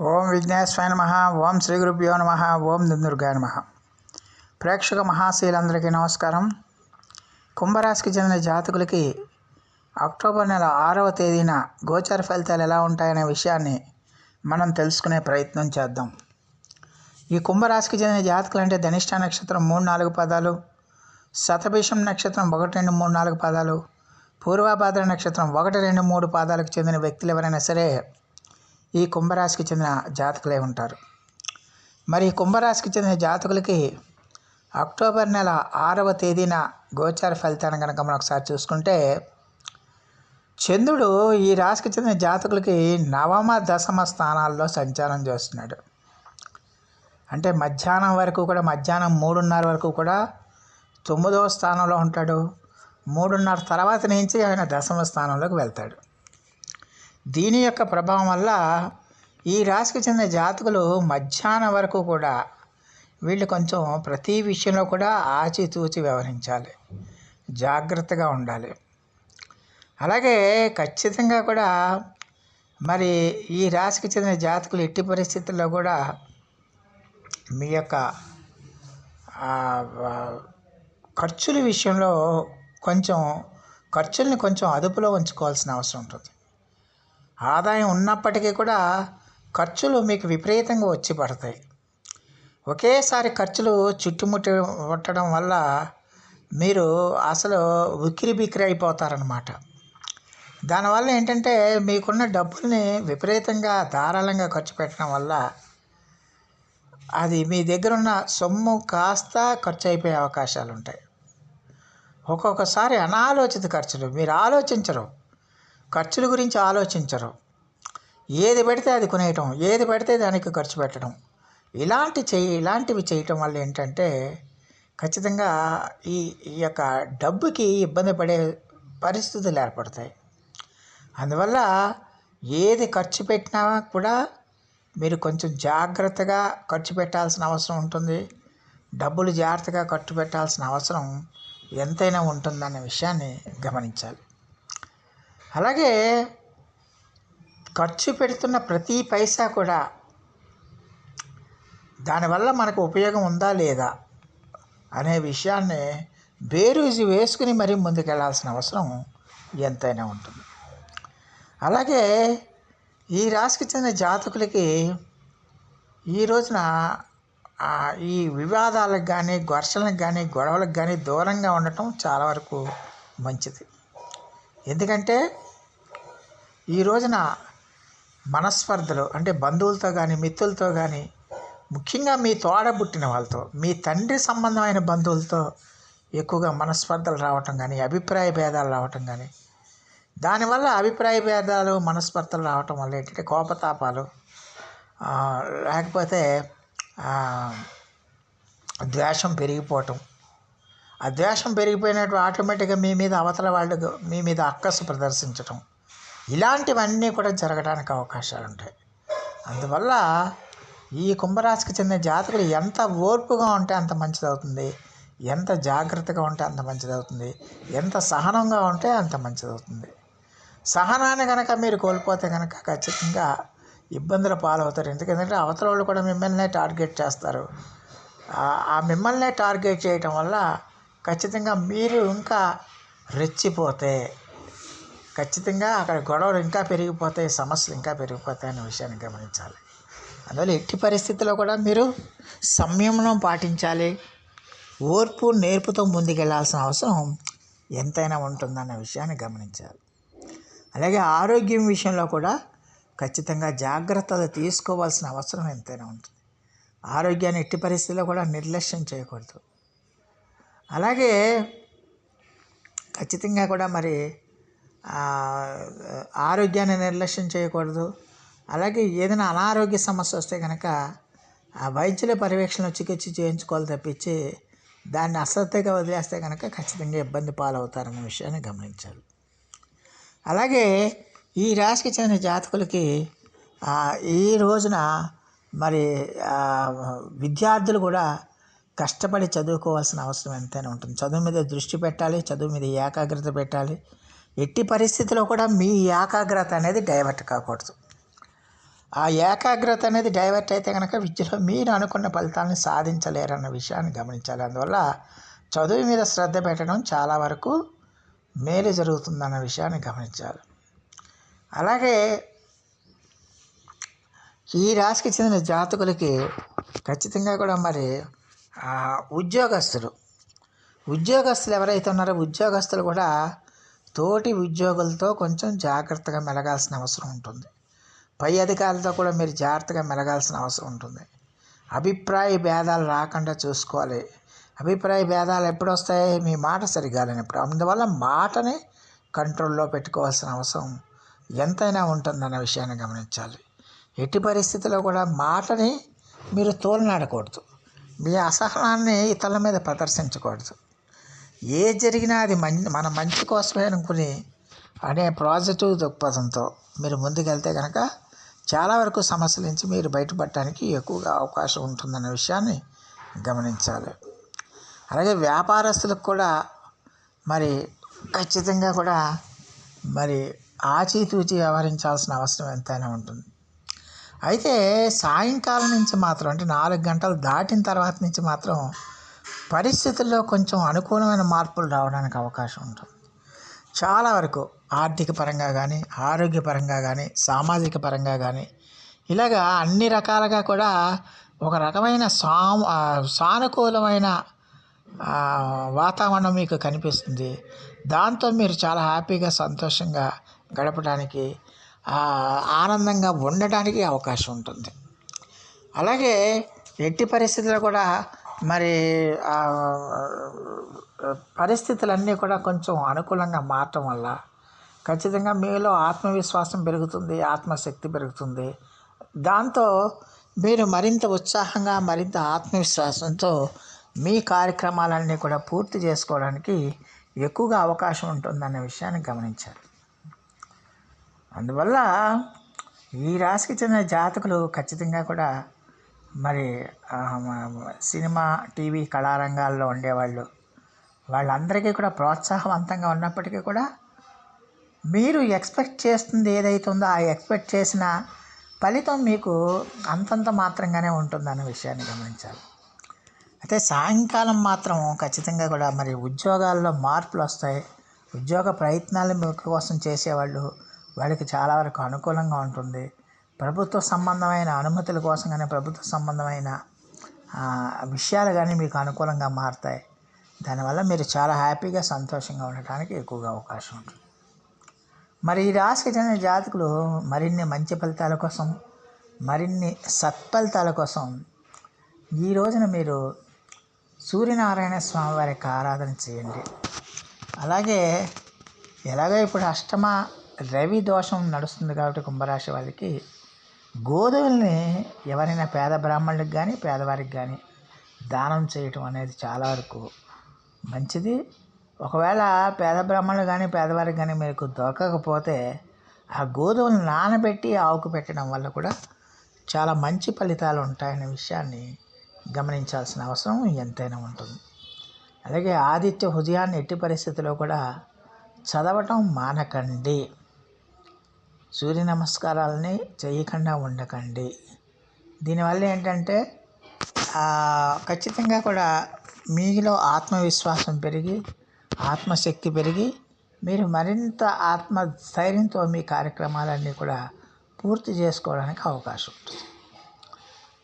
ఓం విఘ్నేశ్వరాయ నమ ఓం శ్రీ గురుభ్యో నమ ఓం దుందుర్గాయ నమ. ప్రేక్షక మహాశీలందరికీ నమస్కారం. కుంభరాశికి చెందిన జాతకులకి అక్టోబర్ నెల ఆరవ తేదీన గోచర ఫలితాలు ఎలా ఉంటాయనే విషయాన్ని మనం తెలుసుకునే ప్రయత్నం చేద్దాం. ఈ కుంభరాశికి చెందిన జాతకులు అంటే ధనిష్ట నక్షత్రం మూడు నాలుగు పదాలు శతభిషం నక్షత్రం ఒకటి రెండు మూడు నాలుగు పదాలు పూర్వభాద్ర నక్షత్రం ఒకటి రెండు మూడు పాదాలకు చెందిన వ్యక్తులు ఎవరైనా సరే ఈ కుంభరాశికి చెందిన జాతకులే ఉంటారు. మరి ఈ కుంభరాశికి చెందిన జాతకులకి అక్టోబర్ నెల ఆరవ తేదీన గోచార ఫలితాన్ని కనుక మనం ఒకసారి చూసుకుంటే చంద్రుడు ఈ రాశికి చెందిన జాతకులకి నవమ దశమ స్థానాల్లో సంచారం చేస్తున్నాడు. అంటే మధ్యాహ్నం వరకు కూడా మధ్యాహ్నం మూడున్నర వరకు కూడా తొమ్మిదవ స్థానంలో ఉంటాడు. మూడున్నర తర్వాత నుంచి ఆయన దశమ స్థానంలోకి వెళ్తాడు. దీని యొక్క ప్రభావం వల్ల ఈ రాశికి చెందిన జాతకులు మధ్యాహ్నం వరకు కూడా వీళ్ళు కొంచెం ప్రతి విషయంలో కూడా ఆచితూచి వ్యవహరించాలి. జాగ్రత్తగా ఉండాలి. అలాగే ఖచ్చితంగా కూడా మరి ఈ రాశికి చెందిన జాతకులు ఎట్టి పరిస్థితుల్లో కూడా మీ యొక్క ఖర్చుల విషయంలో కొంచెం ఖర్చుల్ని కొంచెం అదుపులో ఉంచుకోవాల్సిన అవసరం ఉంటుంది. ఆదాయం ఉన్నప్పటికీ కూడా ఖర్చులు మీకు విపరీతంగా వచ్చి పడతాయి. ఒకేసారి ఖర్చులు చుట్టుముట్టి పట్టడం వల్ల మీరు అసలు ఉక్కిరి బిక్కిరి అయిపోతారనమాట దానివల్ల ఏంటంటే మీకున్న డబ్బుల్ని విపరీతంగా ధారాళంగా ఖర్చు పెట్టడం వల్ల అది మీ దగ్గర ఉన్న సొమ్ము కాస్త ఖర్చు అయిపోయే అవకాశాలు ఉంటాయి ఒక్కొక్కసారి అనాలోచిత ఖర్చులు మీరు ఆలోచించరు. ఖర్చుల గురించి ఆలోచించరు. ఏది పెడితే అది కొనేయటం ఏది పెడితే దానికి ఖర్చు పెట్టడం. ఇలాంటి చేయి ఇలాంటివి చేయటం వల్ల ఏంటంటే ఖచ్చితంగా ఈ ఈ యొక్క డబ్బుకి ఇబ్బంది పడే పరిస్థితులు ఏర్పడతాయి. అందువల్ల ఏది ఖర్చు పెట్టినా కూడా మీరు కొంచెం జాగ్రత్తగా ఖర్చు పెట్టాల్సిన అవసరం ఉంటుంది. డబ్బులు జాగ్రత్తగా ఖర్చు పెట్టాల్సిన అవసరం ఎంతైనా ఉంటుందనే విషయాన్ని గమనించాలి. అలాగే ఖర్చు పెడుతున్న ప్రతి పైసా కూడా దానివల్ల మనకు ఉపయోగం ఉందా లేదా అనే విషయాన్ని బేరీజు వేసుకుని మరీ ముందుకెళ్ళాల్సిన అవసరం ఎంతైనా ఉంటుంది. అలాగే ఈ రాశికి చెందిన జాతకులకి ఈ రోజున ఈ వివాదాలకు కానీ ఘర్షణలకు కానీ గొడవలకు కానీ దూరంగా ఉండటం చాలా వరకు మంచిది. ఎందుకంటే ఈ రోజున మనస్పర్ధలు అంటే బంధువులతో కానీ మిత్రులతో కానీ ముఖ్యంగా మీ తోడబుట్టిన వాళ్ళతో మీ తండ్రి సంబంధమైన బంధువులతో ఎక్కువగా మనస్పర్ధలు రావటం కానీ అభిప్రాయ భేదాలు రావటం కానీ దానివల్ల అభిప్రాయ భేదాలు మనస్పర్ధలు రావటం వల్ల ఏంటంటే కోపతాపాలు లేకపోతే ద్వేషం పెరిగిపోవటం ఆ ద్వేషం పెరిగిపోయినట్టు ఆటోమేటిక్గా మీ మీద అవతల వాళ్ళు మీ మీద అక్కసు ప్రదర్శించటం. ఇలాంటివన్నీ కూడా జరగడానికి అవకాశాలు ఉంటాయి. అందువల్ల ఈ కుంభరాశికి చెందిన జాతకులు ఎంత ఓర్పుగా ఉంటే అంత మంచిదవుతుంది. ఎంత జాగ్రత్తగా ఉంటే అంత మంచిదవుతుంది. ఎంత సహనంగా ఉంటే అంత మంచిదవుతుంది. సహనాన్ని కనుక మీరు కోల్పోతే కనుక ఖచ్చితంగా ఇబ్బందుల పాలవుతారు. ఎందుకంటే అవతల వాళ్ళు కూడా మిమ్మల్నే టార్గెట్ చేస్తారు. ఆ మిమ్మల్నే టార్గెట్ చేయటం వల్ల ఖచ్చితంగా మీరు ఇంకా రెచ్చిపోతే ఖచ్చితంగా అక్కడ గొడవలు ఇంకా పెరిగిపోతాయి సమస్యలు ఇంకా పెరిగిపోతాయి అనే విషయాన్ని గమనించాలి. అందువల్ల ఎట్టి పరిస్థితుల్లో కూడా మీరు సంయమనం పాటించాలి. ఓర్పు నేర్పుతో ముందుకెళ్ళాల్సిన అవసరం ఎంతైనా ఉంటుందన్న విషయాన్ని గమనించాలి. అలాగే ఆరోగ్యం విషయంలో కూడా ఖచ్చితంగా జాగ్రత్తలు తీసుకోవాల్సిన అవసరం ఎంతైనా ఉంటుంది. ఆరోగ్యాన్ని ఎట్టి పరిస్థితుల్లో కూడా నిర్లక్ష్యం చేయకూడదు. అలాగే ఖచ్చితంగా కూడా మరి ఆరోగ్యాన్ని నిర్లక్ష్యం చేయకూడదు. అలాగే ఏదైనా అనారోగ్య సమస్య వస్తే కనుక ఆ వైద్యుల పర్యవేక్షణ చికిత్స చేయించుకోవాలి తప్పించి దాన్ని అశ్రద్ధగా వదిలేస్తే కనుక ఖచ్చితంగా ఇబ్బంది పాలవుతారన్న విషయాన్ని గమనించాలి. అలాగే ఈ రాశికి చెందిన జాతకులకి ఈ రోజున మరి విద్యార్థులు కూడా కష్టపడి చదువుకోవాల్సిన అవసరం ఎంతైనా ఉంటుంది. చదువు మీద దృష్టి పెట్టాలి చదువు మీద ఏకాగ్రత పెట్టాలి. ఎట్టి పరిస్థితిలో కూడా మీ ఏకాగ్రత అనేది డైవర్ట్ కాకూడదు. ఆ ఏకాగ్రత అనేది డైవర్ట్ అయితే కనుక విద్యలో మీరు అనుకున్న ఫలితాలను సాధించలేరన్న విషయాన్ని గమనించాలి. అందువల్ల చదువు మీద శ్రద్ధ పెట్టడం చాలా వరకు మేలు జరుగుతుందన్న విషయాన్ని గమనించాలి. అలాగే ఈ రాశికి చెందిన జాతకులకి ఖచ్చితంగా కూడా మరి ఉద్యోగస్తులు. ఉద్యోగస్తులు ఎవరైతే ఉన్నారో ఉద్యోగస్తులు కూడా తోటి ఉద్యోగులతో కొంచెం జాగ్రత్తగా మెలగాల్సిన అవసరం ఉంటుంది. పై అధికారులతో కూడా మీరు జాగ్రత్తగా మెలగాల్సిన అవసరం ఉంటుంది. అభిప్రాయ భేదాలు రాకుండా చూసుకోవాలి. అభిప్రాయ భేదాలు ఎప్పుడు వస్తాయి మీ మాట సరిగా లేనప్పుడు. అందువల్ల మాటని కంట్రోల్లో పెట్టుకోవాల్సిన అవసరం ఎంతైనా ఉంటుందన్న విషయాన్ని గమనించాలి. ఎట్టి పరిస్థితుల్లో కూడా మాటని మీరు తోలనాడకూడదు. మీ అసహనాన్ని ఇతరుల మీద ప్రదర్శించకూడదు. ఏ జరిగినా అది మం మన మంచి కోసమే అనుకుని అనే పాజిటివ్ దృక్పథంతో మీరు ముందుకెళ్తే కనుక చాలా వరకు సమస్యల నుంచి మీరు బయటపడటానికి ఎక్కువగా అవకాశం ఉంటుందన్న విషయాన్ని గమనించాలి. అలాగే వ్యాపారస్తులకు కూడా మరి ఖచ్చితంగా కూడా మరి ఆచితూచి వ్యవహరించాల్సిన అవసరం ఎంతైనా ఉంటుంది. అయితే సాయంకాలం నుంచి మాత్రం అంటే నాలుగు గంటలు దాటిన తర్వాత నుంచి మాత్రం పరిస్థితుల్లో కొంచెం అనుకూలమైన మార్పులు రావడానికి అవకాశం ఉంటుంది. చాలా వరకు ఆర్థిక పరంగా కానీ ఆరోగ్యపరంగా కానీ సామాజిక పరంగా కానీ ఇలాగా అన్ని రకాలుగా కూడా ఒక రకమైన సా సానుకూలమైన వాతావరణం మీకు కనిపిస్తుంది. దాంతో మీరు చాలా హ్యాపీగా సంతోషంగా గడపడానికి ఆనందంగా ఉండడానికి అవకాశం ఉంటుంది. అలాగే ఎట్టి పరిస్థితుల్లో కూడా మరి పరిస్థితులన్నీ కూడా కొంచెం అనుకూలంగా మారటం వల్ల ఖచ్చితంగా మీలో ఆత్మవిశ్వాసం పెరుగుతుంది ఆత్మశక్తి పెరుగుతుంది. దాంతో మీరు మరింత ఉత్సాహంగా మరింత ఆత్మవిశ్వాసంతో మీ కార్యక్రమాలన్నీ కూడా పూర్తి చేసుకోవడానికి ఎక్కువగా అవకాశం ఉంటుందన్న విషయాన్ని గమనించాలి. అందువల్ల ఈ రాశికి చెందిన జాతకులు ఖచ్చితంగా కూడా మరి సినిమా టీవీ కళారంగాల్లో ఉండేవాళ్ళు. వాళ్ళందరికీ కూడా ప్రోత్సాహవంతంగా ఉన్నప్పటికీ కూడా మీరు ఎక్స్పెక్ట్ చేస్తుంది ఏదైతే ఉందో ఆ ఎక్స్పెక్ట్ చేసిన ఫలితం మీకు అంతంత మాత్రంగానే ఉంటుందన్న విషయాన్ని గమనించాలి. అయితే సాయంకాలం మాత్రం ఖచ్చితంగా కూడా మరి ఉద్యోగాల్లో మార్పులు వస్తాయి ఉద్యోగ ప్రయత్నాలు మీ కోసం చేసేవాళ్ళు వాళ్ళకి చాలా వరకు అనుకూలంగా ఉంటుంది. ప్రభుత్వ సంబంధమైన అనుమతుల కోసం కానీ ప్రభుత్వ సంబంధమైన విషయాలు కానీ మీకు అనుకూలంగా మారుతాయి. దానివల్ల మీరు చాలా హ్యాపీగా సంతోషంగా ఉండటానికి ఎక్కువగా అవకాశం ఉంటుంది. మరి ఈ రాశికి చెందిన జాతకులు మరిన్ని మంచి ఫలితాల కోసం మరిన్ని సత్ఫలితాల కోసం ఈ రోజున మీరు సూర్యనారాయణ స్వామి వారికి ఆరాధన చేయండి. అలాగే ఎలాగో ఇప్పుడు అష్టమ రవి దోషం నడుస్తుంది కాబట్టి కుంభరాశి వారికి గోధుమల్ని ఎవరైనా పేద బ్రాహ్మణులకు కానీ పేదవారికి కానీ దానం చేయటం అనేది చాలా వరకు మంచిది. ఒకవేళ పేద బ్రాహ్మణులు కానీ పేదవారికి కానీ మీకు దొరకకపోతే ఆ గోధుమలు నానబెట్టి ఆవుకు పెట్టడం వల్ల కూడా చాలా మంచి ఫలితాలు ఉంటాయనే విషయాన్ని గమనించాల్సిన అవసరం ఎంతైనా ఉంటుంది. అలాగే ఆదిత్య హృదయాన్ని ఎట్టి పరిస్థితిలో కూడా చదవటం మానకండి. సూర్య నమస్కారాలని చేయకుండా ఉండకండి. దీనివల్ల ఏంటంటే ఖచ్చితంగా కూడా మీలో ఆత్మవిశ్వాసం పెరిగి ఆత్మశక్తి పెరిగి మీరు మరింత ఆత్మస్థైర్యంతో మీ కార్యక్రమాలన్నీ కూడా పూర్తి చేసుకోవడానికి అవకాశం ఉంటుంది.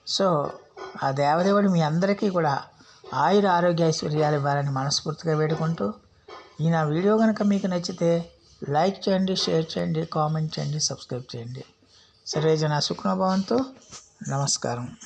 సో ఆ దేవదేవుడు మీ అందరికీ కూడా ఆయుర ఆరోగ్య ఐశ్వర్యాలు ఇవ్వాలని మనస్ఫూర్తిగా వేడుకుంటూ ఈ నా వీడియో కనుక మీకు నచ్చితే లైక్ చేయండి షేర్ చేయండి కామెంట్ చేయండి సబ్స్క్రైబ్ చేయండి. సర్వేజన సుఖనభవంతో నమస్కారం.